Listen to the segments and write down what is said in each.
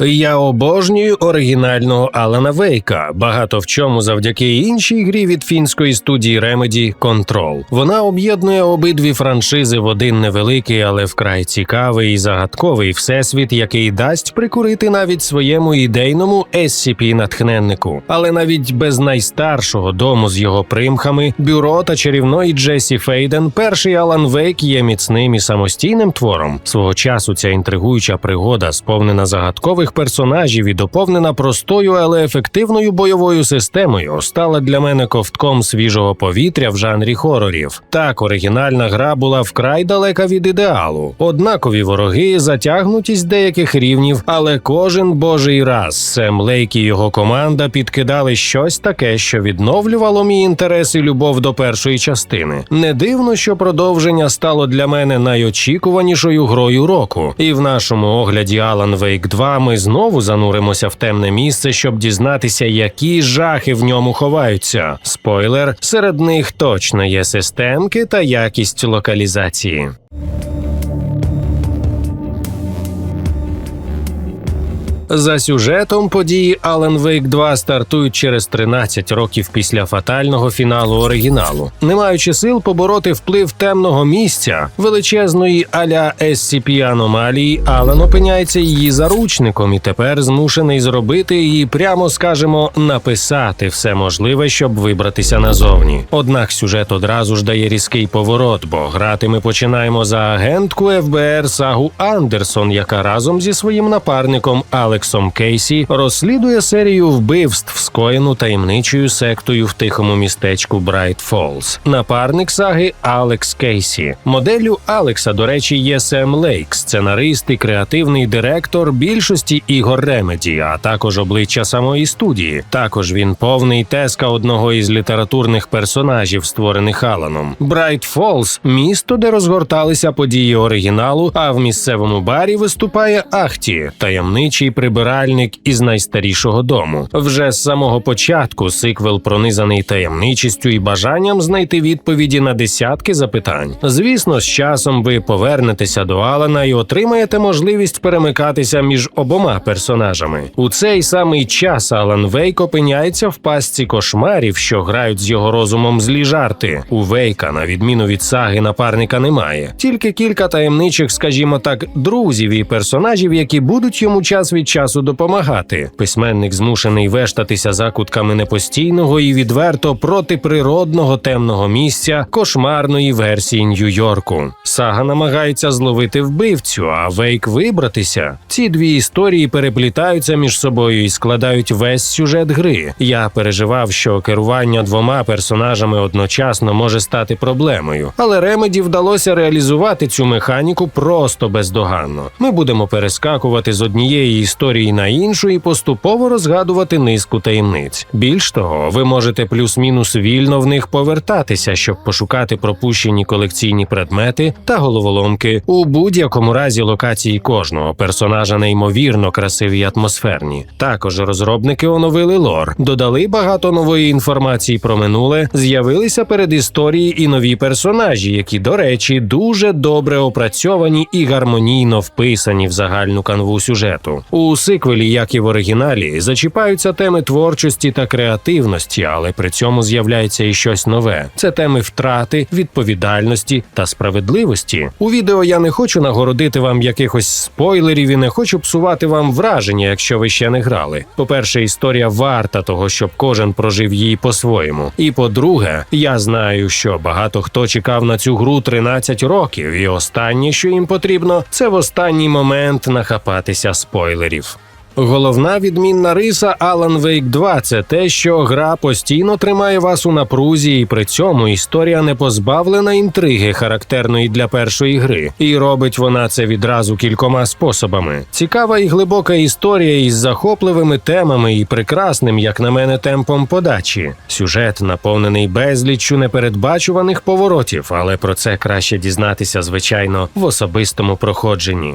Я обожнюю оригінального Алана Вейка, багато в чому завдяки іншій грі від фінської студії Remedy Control. Вона об'єднує обидві франшизи в один невеликий, але вкрай цікавий і загадковий всесвіт, який дасть прикурити навіть своєму ідейному SCP-натхненнику. Але навіть без найстаршого дому з його примхами, бюро та чарівної Джесі Фейден, перший Алан Вейк є міцним і самостійним твором. Свого часу ця інтригуюча пригода, сповнена загадкових персонажів і доповнена простою, але ефективною бойовою системою, стала для мене ковтком свіжого повітря в жанрі хорорів. Так, оригінальна гра була вкрай далека від ідеалу. Однакові вороги, затягнутість деяких рівнів, але кожен божий раз Сем Лейк і його команда підкидали щось таке, що відновлювало мій інтерес і любов до першої частини. Не дивно, що продовження стало для мене найочікуванішою грою року. І в нашому огляді Alan Wake 2 ми знову зануримося в темне місце, щоб дізнатися, які жахи в ньому ховаються. Спойлер, серед них точно є системки та якість локалізації. За сюжетом події Alan Wake 2 стартують через 13 років після фатального фіналу оригіналу. Не маючи сил побороти вплив темного місця, величезної аля SCP аномалії, Алан опиняється її заручником і тепер змушений зробити її, прямо скажемо, написати все можливе, щоб вибратися назовні. Однак сюжет одразу ж дає різкий поворот, бо грати ми починаємо за агентку ФБР Сагу Андерсон, яка разом зі своїм напарником Алексом Кейсі розслідує серію вбивств, скоєну таємничою сектою в тихому містечку Брайт Фолз. Напарник саги Алекс Кейсі. Моделлю Алекса, до речі, є Сем Лейк, сценарист і креативний директор більшості ігор Ремеді, а також обличчя самої студії. Також він повний теска одного із літературних персонажів, створених Аланом. Брайт Фолз місто, де розгорталися події оригіналу. А в місцевому барі виступає Ахті, таємничий прибиральник із найстарішого дому. Вже з самого початку сиквел пронизаний таємничістю і бажанням знайти відповіді на десятки запитань. Звісно, з часом ви повернетеся до Алана і отримаєте можливість перемикатися між обома персонажами. У цей самий час Алан Вейк опиняється в пастці кошмарів, що грають з його розумом злі жарти. У Вейка, на відміну від саги, напарника немає. Тільки кілька таємничих, скажімо так, друзів і персонажів, які будуть йому час від часу допомагати. Письменник змушений вештатися закутками непостійного і відверто протиприродного темного місця кошмарної версії Нью-Йорку. Сага намагається зловити вбивцю, а Вейк вибратися. Ці дві історії переплітаються між собою і складають весь сюжет гри. Я переживав, що керування двома персонажами одночасно може стати проблемою, але Ремеді вдалося реалізувати цю механіку просто бездоганно. Ми будемо перескакувати з однієї історії на іншу і поступово розгадувати низку таємниць. Більш того, ви можете плюс-мінус вільно в них повертатися, щоб пошукати пропущені колекційні предмети та головоломки. У будь-якому разі локації кожного персонажа неймовірно красиві й атмосферні. Також розробники оновили лор, додали багато нової інформації про минуле, з'явилися перед історії і нові персонажі, які, до речі, дуже добре опрацьовані і гармонійно вписані в загальну канву сюжету. У сиквелі, як і в оригіналі, зачіпаються теми творчості та креативності, але при цьому з'являється і щось нове. Це теми втрати, відповідальності та справедливості. У відео я не хочу нагородити вам якихось спойлерів і не хочу псувати вам враження, якщо ви ще не грали. По-перше, історія варта того, щоб кожен прожив її по-своєму. І по-друге, я знаю, що багато хто чекав на цю гру 13 років, і останнє, що їм потрібно, це в останній момент нахапатися спойлерів. Головна відмінна риса Alan Wake 2 – це те, що гра постійно тримає вас у напрузі, і при цьому історія не позбавлена інтриги, характерної для першої гри, і робить вона це відразу кількома способами. Цікава і глибока історія із захопливими темами і прекрасним, як на мене, темпом подачі. Сюжет наповнений безліччю непередбачуваних поворотів, але про це краще дізнатися, звичайно, в особистому проходженні.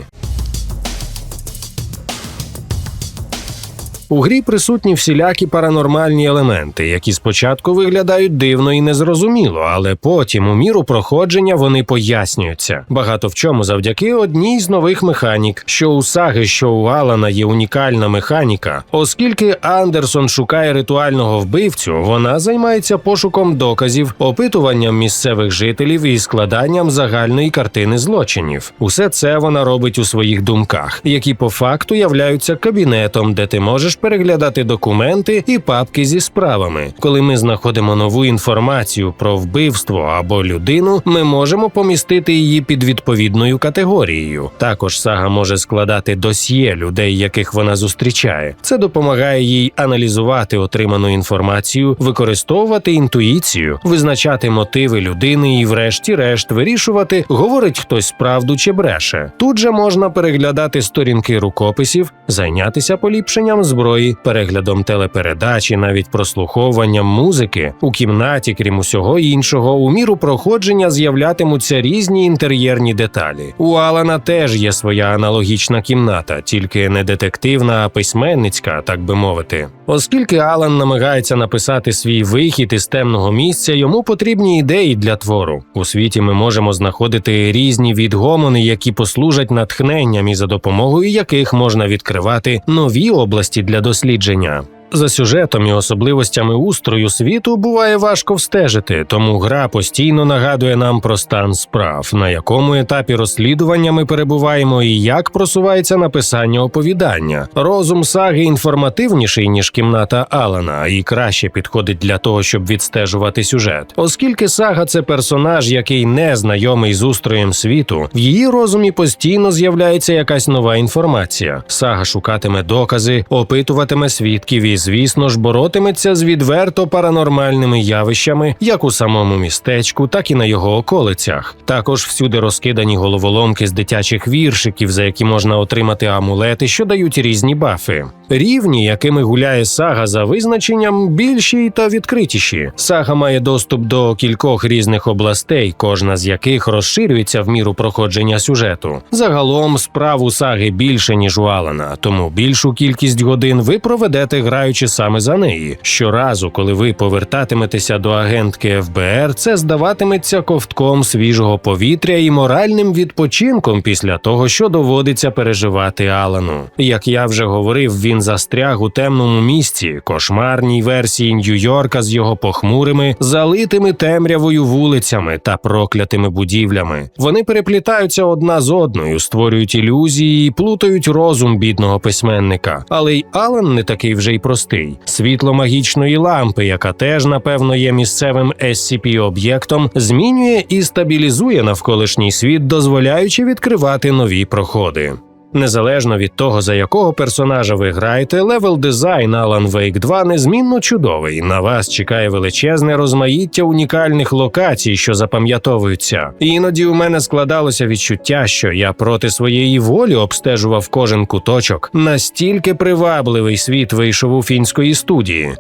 У грі присутні всілякі паранормальні елементи, які спочатку виглядають дивно і незрозуміло, але потім у міру проходження вони пояснюються. Багато в чому завдяки одній з нових механік, що у саги, що у Алана є унікальна механіка, оскільки Андерсон шукає ритуального вбивцю, вона займається пошуком доказів, опитуванням місцевих жителів і складанням загальної картини злочинів. Усе це вона робить у своїх думках, які по факту являються кабінетом, де ти можеш переглядати документи і папки зі справами. Коли ми знаходимо нову інформацію про вбивство або людину, ми можемо помістити її під відповідною категорією. Також сага може складати досьє людей, яких вона зустрічає. Це допомагає їй аналізувати отриману інформацію, використовувати інтуїцію, визначати мотиви людини і, врешті-решт, вирішувати, говорить хтось правду чи бреше. Тут же можна переглядати сторінки рукописів, зайнятися поліпшенням зброї, переглядом телепередач і навіть прослуховуванням музики у кімнаті, крім усього іншого, у міру проходження з'являтимуться різні інтер'єрні деталі. У Алана теж є своя аналогічна кімната, тільки не детективна, а письменницька, так би мовити. Оскільки Алан намагається написати свій вихід із темного місця, йому потрібні ідеї для твору. У світі ми можемо знаходити різні відгомони, які послужать натхненням і за допомогою яких можна відкривати нові області для дослідження. За сюжетом і особливостями устрою світу буває важко встежити, тому гра постійно нагадує нам про стан справ, на якому етапі розслідування ми перебуваємо і як просувається написання оповідання. Розум саги інформативніший ніж кімната Алана, і краще підходить для того, щоб відстежувати сюжет, оскільки сага це персонаж, який не знайомий з устроєм світу, в її розумі постійно з'являється якась нова інформація. Сага шукатиме докази, опитуватиме свідків і звісно ж, боротиметься з відверто паранормальними явищами як у самому містечку, так і на його околицях. Також всюди розкидані головоломки з дитячих віршиків, за які можна отримати амулети, що дають різні бафи. Рівні, якими гуляє сага за визначенням, більші та відкритіші. Сага має доступ до кількох різних областей, кожна з яких розширюється в міру проходження сюжету. Загалом справу саги більше ніж у Алана, тому більшу кількість годин ви проведете граючи саме за неї. Щоразу, коли ви повертатиметеся до агентки ФБР, це здаватиметься ковтком свіжого повітря і моральним відпочинком після того, що доводиться переживати Алану. Як я вже говорив, він застряг у темному місці, кошмарній версії Нью-Йорка з його похмурими, залитими темрявою вулицями та проклятими будівлями. Вони переплітаються одна з одною, створюють ілюзії і плутають розум бідного письменника. Але й Алан не такий вже й простий. Світло магічної лампи, яка теж, напевно, є місцевим SCP-об'єктом, змінює і стабілізує навколишній світ, дозволяючи відкривати нові проходи. Незалежно від того, за якого персонажа ви граєте, левел дизайн Alan Wake 2 незмінно чудовий. На вас чекає величезне розмаїття унікальних локацій, що запам'ятовуються. Іноді у мене складалося відчуття, що я проти своєї волі обстежував кожен куточок. Настільки привабливий світ вийшов у фінської студії.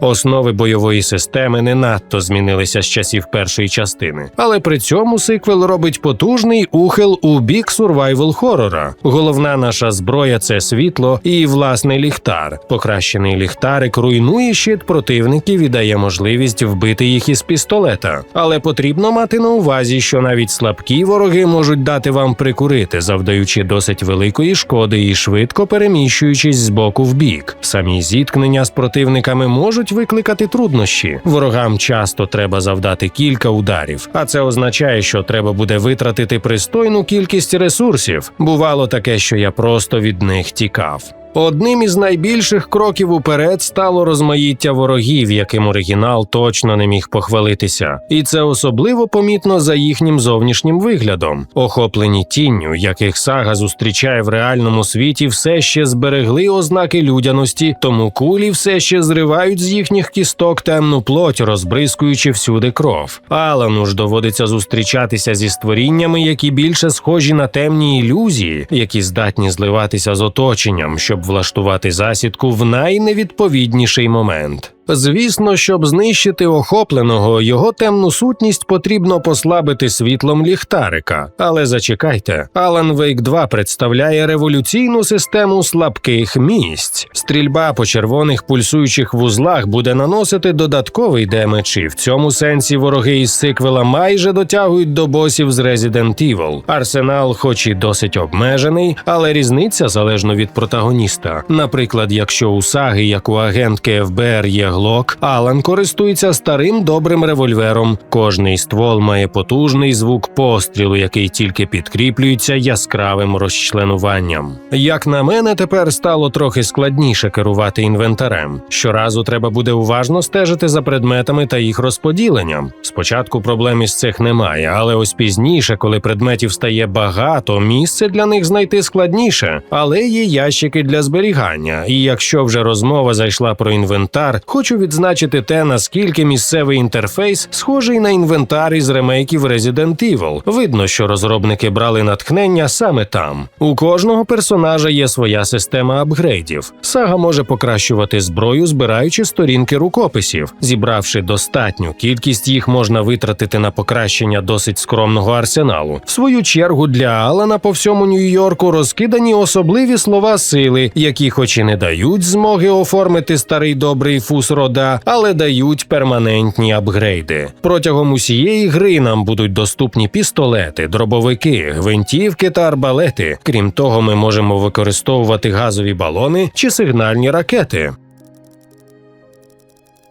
Основи бойової системи не надто змінилися з часів першої частини, але при цьому сиквел робить потужний ухил у бік сурвайвел хорора. Головна наша зброя це світло і власний ліхтар. Покращений ліхтарик руйнує щит противників і дає можливість вбити їх із пістолета. Але потрібно мати на увазі, що навіть слабкі вороги можуть дати вам прикурити, завдаючи досить великої шкоди і швидко переміщуючись з боку в бік. Самі зіткнення з противниками можуть викликати труднощі. Ворогам часто треба завдати кілька ударів, а це означає, що треба буде витратити пристойну кількість ресурсів. Бувало таке, що я просто від них тікав. Одним із найбільших кроків уперед стало розмаїття ворогів, яким оригінал точно не міг похвалитися, і це особливо помітно за їхнім зовнішнім виглядом. Охоплені тінню, яких сага зустрічає в реальному світі, все ще зберегли ознаки людяності, тому кулі все ще зривають з їхніх кісток темну плоть, розбризкуючи всюди кров. Алану ж доводиться зустрічатися зі створіннями, які більше схожі на темні ілюзії, які здатні зливатися з оточенням, щоб влаштувати засідку в найневідповідніший момент. Звісно, щоб знищити охопленого, його темну сутність потрібно послабити світлом ліхтарика. Але зачекайте, Alan Wake 2 представляє революційну систему слабких місць. Стрільба по червоних пульсуючих вузлах буде наносити додатковий демедж, і В цьому сенсі вороги із сиквела майже дотягують до босів з Resident Evil. Арсенал, хоч і досить обмежений, але різниця залежно від протагоніста. Наприклад, якщо у саги, як у агентки ФБР є глок, Алан користується старим добрим револьвером. Кожний ствол має потужний звук пострілу, який тільки підкріплюється яскравим розчленуванням. Як на мене, тепер стало трохи складніше керувати інвентарем. Щоразу треба буде уважно стежити за предметами та їх розподіленням. Спочатку проблем із цих немає, але ось пізніше, коли предметів стає багато, місце для них знайти складніше, але є ящики для зберігання. І якщо вже розмова зайшла про інвентар, хочу відзначити те, наскільки місцевий інтерфейс схожий на інвентар із ремейків Resident Evil. Видно, що розробники брали натхнення саме там. У кожного персонажа є своя система апгрейдів. Сага може покращувати зброю, збираючи сторінки рукописів. Зібравши достатню кількість їх можна витратити на покращення досить скромного арсеналу. В свою чергу для Алана по всьому Нью-Йорку розкидані особливі слова сили, які, хоч і не дають змоги оформити старий добрий фус рода, але дають перманентні апгрейди. Протягом усієї гри нам будуть доступні пістолети, дробовики, гвинтівки та арбалети. Крім того, ми можемо використовувати газові балони чи сигнальні ракети.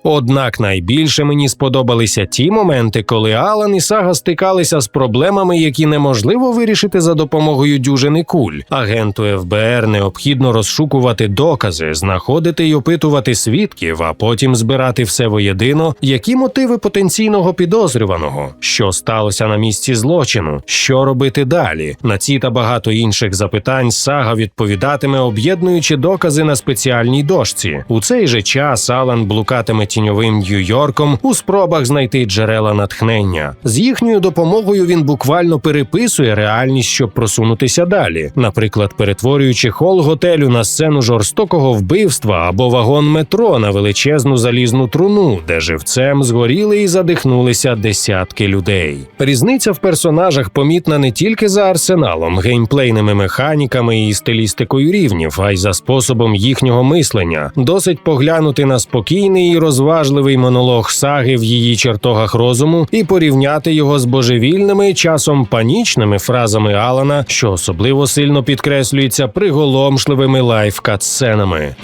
Однак найбільше мені сподобалися ті моменти, коли Алан і Сага стикалися з проблемами, які неможливо вирішити за допомогою дюжини куль. Агенту ФБР необхідно розшукувати докази, знаходити й опитувати свідків, а потім збирати все воєдино, які мотиви потенційного підозрюваного, що сталося на місці злочину, що робити далі. На ці та багато інших запитань Сага відповідатиме, об'єднуючи докази на спеціальній дошці. У цей же час Алан блукатиме тіньовим Нью-Йорком у спробах знайти джерела натхнення. З їхньою допомогою він буквально переписує реальність, щоб просунутися далі, наприклад, перетворюючи хол готелю на сцену жорстокого вбивства або вагон метро на величезну залізну труну, де живцем згоріли і задихнулися десятки людей. Різниця в персонажах помітна не тільки за арсеналом, геймплейними механіками і стилістикою рівнів, а й за способом їхнього мислення. Досить поглянути на спокійний і розважливий монолог саги в її чертогах розуму і порівняти його з божевільними, часом панічними фразами Алана, що особливо сильно підкреслюється приголомшливими лайф-катсценами.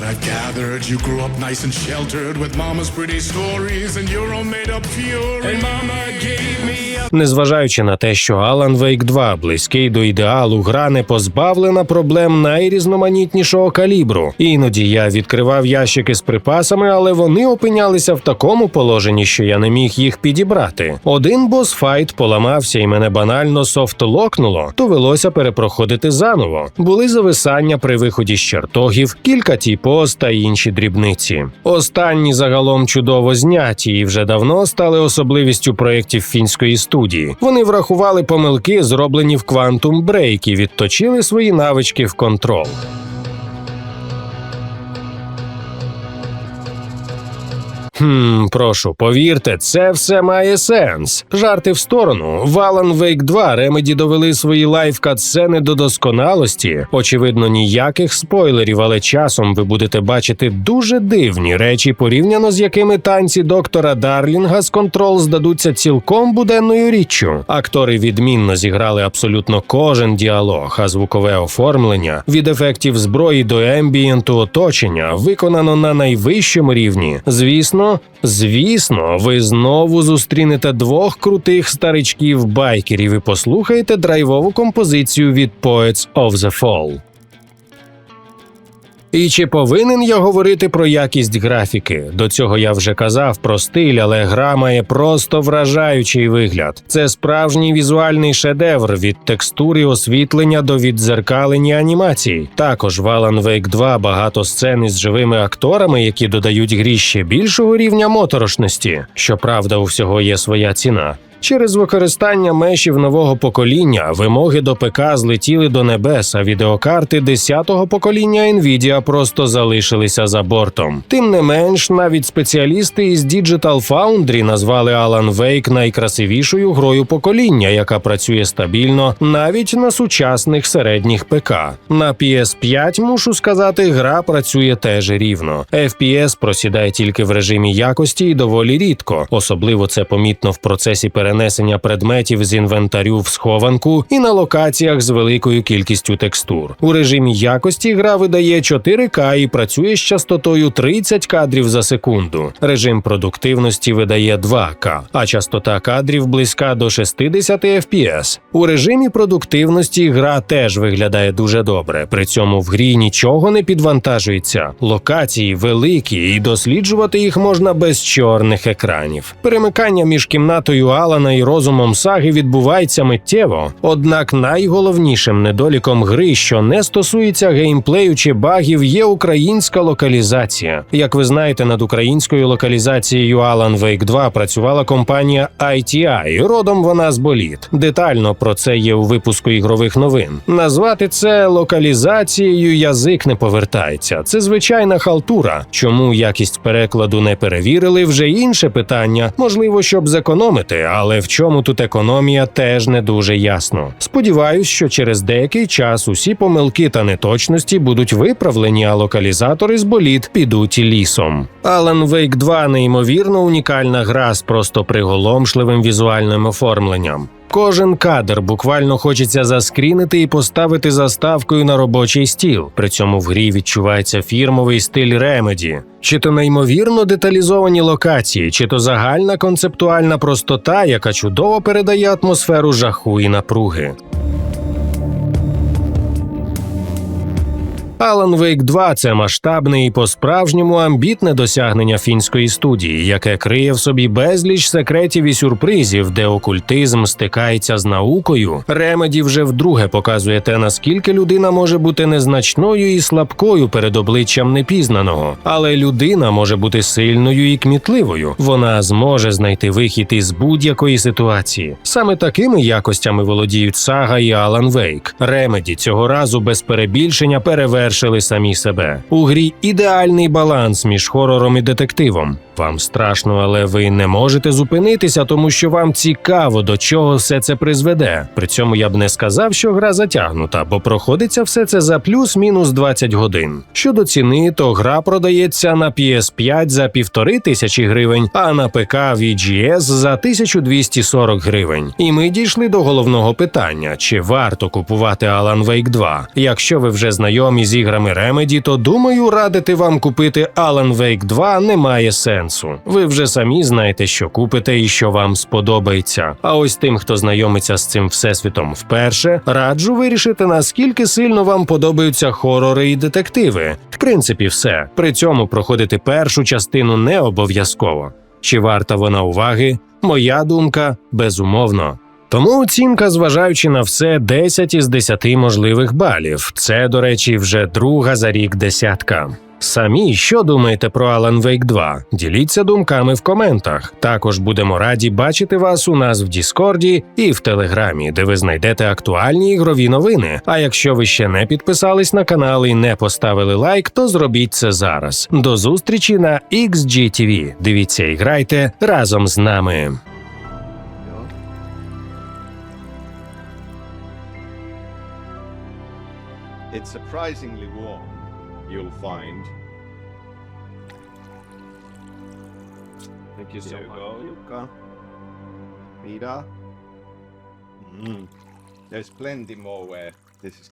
What I've gathered, you grew up nice and sheltered with mama's pretty stories and your own made up fury. And mama gave me a Незважаючи на те, що Alan Wake 2 близький до ідеалу, гра не позбавлена проблем найрізноманітнішого калібру. Іноді я відкривав ящики з припасами, але вони опинялися в такому положенні, що я не міг їх підібрати. Один босфайт поламався і мене банально софтлокнуло, довелося перепроходити заново. Були зависання при виході з чертогів, кілька тіпоз та інші дрібниці. Останні загалом чудово зняті і вже давно стали особливістю проєктів фінської студії. Вони врахували помилки, зроблені в Quantum Break і відточили свої навички в контрол. Хм, прошу, повірте, це все має сенс. Жарти в сторону. В Alan Wake 2 Remedy довели свої лайф-катсцени до досконалості. Очевидно, ніяких спойлерів, але часом ви будете бачити дуже дивні речі, порівняно з якими танці доктора Дарлінга з контрол здадуться цілком буденною річчю. Актори відмінно зіграли абсолютно кожен діалог, а звукове оформлення від ефектів зброї до ембієнту оточення виконано на найвищому рівні. Звісно, звісно, ви знову зустрінете двох крутих старичків байкерів і послухаєте драйвову композицію від Poets of the Fall. І чи повинен я говорити про якість графіки? До цього я вже казав про стиль, але гра має просто вражаючий вигляд. Це справжній візуальний шедевр від текстури освітлення до віддзеркалення анімацій. Також в Alan Wake 2 багато сцен із живими акторами, які додають грі ще більшого рівня моторошності. Щоправда, у всього є своя ціна. Через використання мешів нового покоління вимоги до ПК злетіли до небес, а відеокарти 10-го покоління Nvidia просто залишилися за бортом. Тим не менш, навіть спеціалісти із Digital Foundry назвали Alan Wake найкрасивішою грою покоління, яка працює стабільно навіть на сучасних середніх ПК. На PS5, мушу сказати, гра працює теж рівно. FPS просідає тільки в режимі якості і доволі рідко. Особливо це помітно в процесі перенесення предметів з інвентарю в схованку і на локаціях з великою кількістю текстур. У режимі якості гра видає 4К і працює з частотою 30 кадрів за секунду. Режим продуктивності видає 2К, а частота кадрів близька до 60 FPS. У режимі продуктивності гра теж виглядає дуже добре. При цьому в грі нічого не підвантажується. Локації великі, і досліджувати їх можна без чорних екранів. Перемикання між кімнатою Алана і розумом саги відбувається миттєво. Однак найголовнішим недоліком гри, що не стосується геймплею чи багів, є українська локалізація. Як ви знаєте, над українською локалізацією Alan Wake 2 працювала компанія ITI. Родом вона з боліт. Детально про це є у випуску ігрових новин. Назвати це локалізацією язик не повертається. Це звичайна халтура. Чому якість перекладу не перевірили? Вже інше питання. Можливо, щоб зекономити, але в чому тут економія теж не дуже ясно. Сподіваюсь, що через деякий час усі помилки та неточності будуть виправлені, а локалізатори з боліт підуть лісом. Alan Wake 2 неймовірно унікальна гра з просто приголомшливим візуальним оформленням. Кожен кадр буквально хочеться заскрінити і поставити заставкою на робочий стіл. При цьому в грі відчувається фірмовий стиль ремеді, Чи то неймовірно деталізовані локації, чи то загальна концептуальна простота, яка чудово передає атмосферу жаху і напруги. Alan Wake 2 – це масштабне і по-справжньому амбітне досягнення фінської студії, яке криє в собі безліч секретів і сюрпризів, де окультизм стикається з наукою. Ремеді вже вдруге показує те, наскільки людина може бути незначною і слабкою перед обличчям непізнаного, але людина може бути сильною і кмітливою. Вона зможе знайти вихід із будь-якої ситуації. Саме такими якостями володіють Сага і Alan Wake. Ремеді цього разу без перебільшення перевершили самі себе. У грі ідеальний баланс між хорором і детективом. Вам страшно, але ви не можете зупинитися, тому що вам цікаво, до чого все це призведе. При цьому я б не сказав, що гра затягнута, бо проходиться все це за плюс-мінус 20 годин. Щодо ціни, то гра продається на PS5 за півтори тисячі гривень, а на ПК VGS за 1240 гривень. І ми дійшли до головного питання: чи варто купувати Alan Wake 2? Якщо ви вже знайомі з іграми Remedy, то думаю, радити вам купити Alan Wake 2 немає сенсу. Ви вже самі знаєте, що купите і що вам сподобається. А ось тим, хто знайомиться з цим всесвітом вперше, раджу вирішити, наскільки сильно вам подобаються хорори і детективи. В принципі, все. При цьому проходити першу частину не обов'язково. Чи варта вона уваги? Моя думка безумовно. Тому оцінка, зважаючи на все, 10 із 10 можливих балів. Це, до речі, вже друга за рік десятка. Самі що думаєте про Alan Wake 2? Діліться думками в коментах. Також будемо раді бачити вас у нас в Діскорді і в Телеграмі, де ви знайдете актуальні ігрові новини. А якщо ви ще не підписались на канал і не поставили лайк, то зробіть це зараз. До зустрічі на XGTV. Дивіться і грайте разом з нами. It's surprisingly warm, you'll find. Thank you so much. Yuka. Vida. Mm. There's plenty more where this is.